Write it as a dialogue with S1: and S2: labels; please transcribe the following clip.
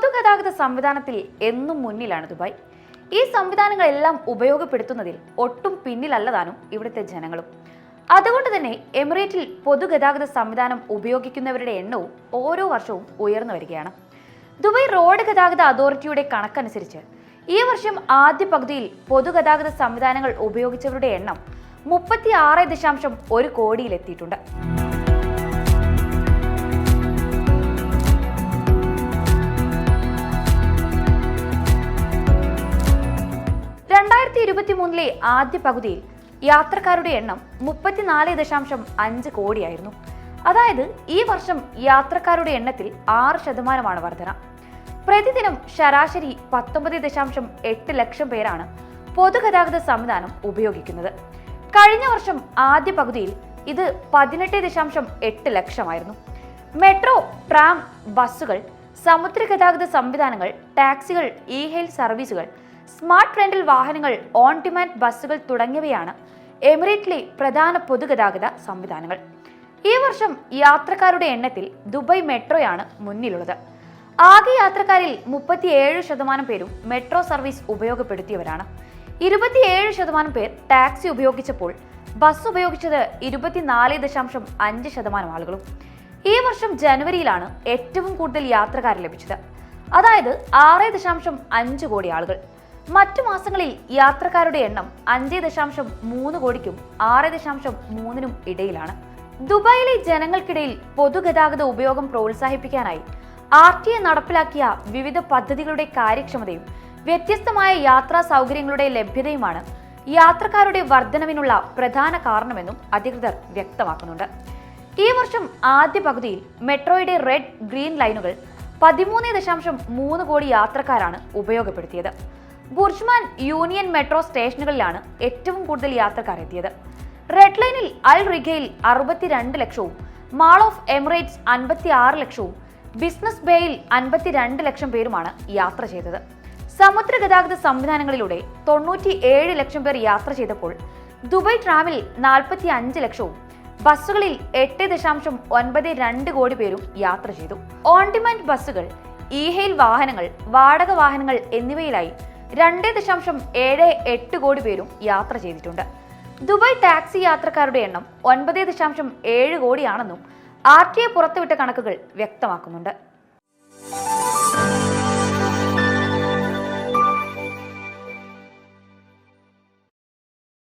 S1: പൊതുഗതാഗത സംവിധാനത്തിൽ എന്നും മുന്നിലാണ് ദുബായ്. ഈ സംവിധാനങ്ങളെല്ലാം ഉപയോഗപ്പെടുത്തുന്നതിൽ ഒട്ടും പിന്നിലല്ലതാനും ഇവിടുത്തെ ജനങ്ങളും. അതുകൊണ്ട് തന്നെ എമിറേറ്റിൽ പൊതുഗതാഗത സംവിധാനം ഉപയോഗിക്കുന്നവരുടെ എണ്ണവും ഓരോ വർഷവും ഉയർന്നു വരികയാണ്. ദുബായ് റോഡ് ഗതാഗത അതോറിറ്റിയുടെ കണക്കനുസരിച്ച് ഈ വർഷം ആദ്യ പകുതിയിൽ പൊതുഗതാഗത സംവിധാനങ്ങൾ ഉപയോഗിച്ചവരുടെ എണ്ണം മുപ്പത്തി ആറ് ദശാംശം ഒരു കോടിയിലെത്തിയിട്ടുണ്ട്. രണ്ടായിരത്തി ഇരുപത്തി മൂന്നിലെ ആദ്യ പകുതിയിൽ യാത്രക്കാരുടെ എണ്ണം മുപ്പത്തിനാല് ദശാംശം അഞ്ച് കോടിയായിരുന്നു. അതായത് ഈ വർഷം യാത്രക്കാരുടെ എണ്ണത്തിൽ ആറ് ശതമാനമാണ് വർധന. പ്രതിദിനം ശരാശരി പത്തൊമ്പത് ദശാംശം എട്ട് ലക്ഷം പേരാണ് പൊതുഗതാഗത സംവിധാനം ഉപയോഗിക്കുന്നത്. കഴിഞ്ഞ വർഷം ആദ്യ പകുതിയിൽ ഇത് പതിനെട്ട് ദശാംശം എട്ട് ലക്ഷമായിരുന്നു. മെട്രോ ട്രാം ബസ്സുകൾ സമുദ്ര ഗതാഗത സംവിധാനങ്ങൾ ടാക്സികൾ ഇ ഹെയിൽ സർവീസുകൾ സ്മാർട്ട് റെന്റൽ വാഹനങ്ങൾ ഓൺ ഡിമാൻഡ് ബസ്സുകൾ തുടങ്ങിയവയാണ് എമിറേറ്റിലെ പ്രധാന പൊതുഗതാഗത സംവിധാനങ്ങൾ. ഈ വർഷം യാത്രക്കാരുടെ എണ്ണത്തിൽ ദുബായ് മെട്രോയാണ് മുന്നിലുള്ളത്. ആകെ യാത്രക്കാരിൽ മുപ്പത്തിയേഴ് ശതമാനം പേരും മെട്രോ സർവീസ് ഉപയോഗപ്പെടുത്തിയവരാണ്. ഇരുപത്തിയേഴ് ശതമാനം പേർ ടാക്സി ഉപയോഗിച്ചപ്പോൾ ബസ് ഉപയോഗിച്ചത് ഇരുപത്തിനാല് ദശാംശം അഞ്ച് ശതമാനം ആളുകളും. ഈ വർഷം ജനുവരിയിലാണ് ഏറ്റവും കൂടുതൽ യാത്രക്കാർ ലഭിച്ചത്. അതായത് ആറ് ദശാംശം അഞ്ച് കോടി ആളുകൾ. മറ്റു മാസങ്ങളിൽ യാത്രക്കാരുടെ എണ്ണം അഞ്ച് ദശാംശം മൂന്ന് കോടിക്കും ആറ് ദശാംശം മൂന്നിനും ഇടയിലാണ്. ദുബായിലെ ജനങ്ങൾക്കിടയിൽ പൊതുഗതാഗത ഉപയോഗം പ്രോത്സാഹിപ്പിക്കാനായി ആർ ടി എ നടപ്പിലാക്കിയ വിവിധ പദ്ധതികളുടെ കാര്യക്ഷമതയും വ്യത്യസ്തമായ യാത്രാ സൗകര്യങ്ങളുടെ ലഭ്യതയുമാണ് യാത്രക്കാരുടെ വർധനവിനുള്ള പ്രധാന കാരണമെന്നും അധികൃതർ വ്യക്തമാക്കുന്നുണ്ട്. ഈ വർഷം ആദ്യ പകുതിയിൽ മെട്രോയുടെ റെഡ് ഗ്രീൻ ലൈനുകൾ പതിമൂന്ന് ദശാംശം മൂന്ന് കോടി യാത്രക്കാരാണ് ഉപയോഗപ്പെടുത്തിയത്. ബുർജ്മാൻ യൂണിയൻ മെട്രോ സ്റ്റേഷനുകളിലാണ് ഏറ്റവും കൂടുതൽ യാത്രക്കാർ എത്തിയത്. റെഡ് ലൈനിൽ അൽ റിഗയിൽ അറുപത്തിരണ്ട് ലക്ഷവും മാൾ ഓഫ് എമിറേറ്റ്സ് അൻപത്തി ആറ് ലക്ഷവും ബിസിനസ് ബേയിൽ അൻപത്തിരണ്ട് ലക്ഷം പേരുമാണ് യാത്ര ചെയ്തത്. സമുദ്ര ഗതാഗത സംവിധാനങ്ങളിലൂടെ തൊണ്ണൂറ്റി ഏഴ് ലക്ഷം പേർ യാത്ര ചെയ്തപ്പോൾ ദുബായ് ട്രാമിൽ നാൽപ്പത്തി അഞ്ച് ലക്ഷവും ബസ്സുകളിൽ എട്ട് ദശാംശം ഒൻപത് രണ്ട് കോടി പേരും യാത്ര ചെയ്തു. ഓൺ ഡിമാൻഡ് ബസ്സുകൾ ഇ വാഹനങ്ങൾ വാടക വാഹനങ്ങൾ എന്നിവയിലായി രണ്ട് ദശാംശം ഏഴ് എട്ട് കോടി പേരും യാത്ര ചെയ്തിട്ടുണ്ട്. ദുബായ് ടാക്സി യാത്രക്കാരുടെ എണ്ണം ഒൻപത് ദശാംശം ഏഴ് കോടിയാണെന്നും ആർ ടി എ പുറത്തുവിട്ട കണക്കുകൾ വ്യക്തമാക്കുന്നുണ്ട്.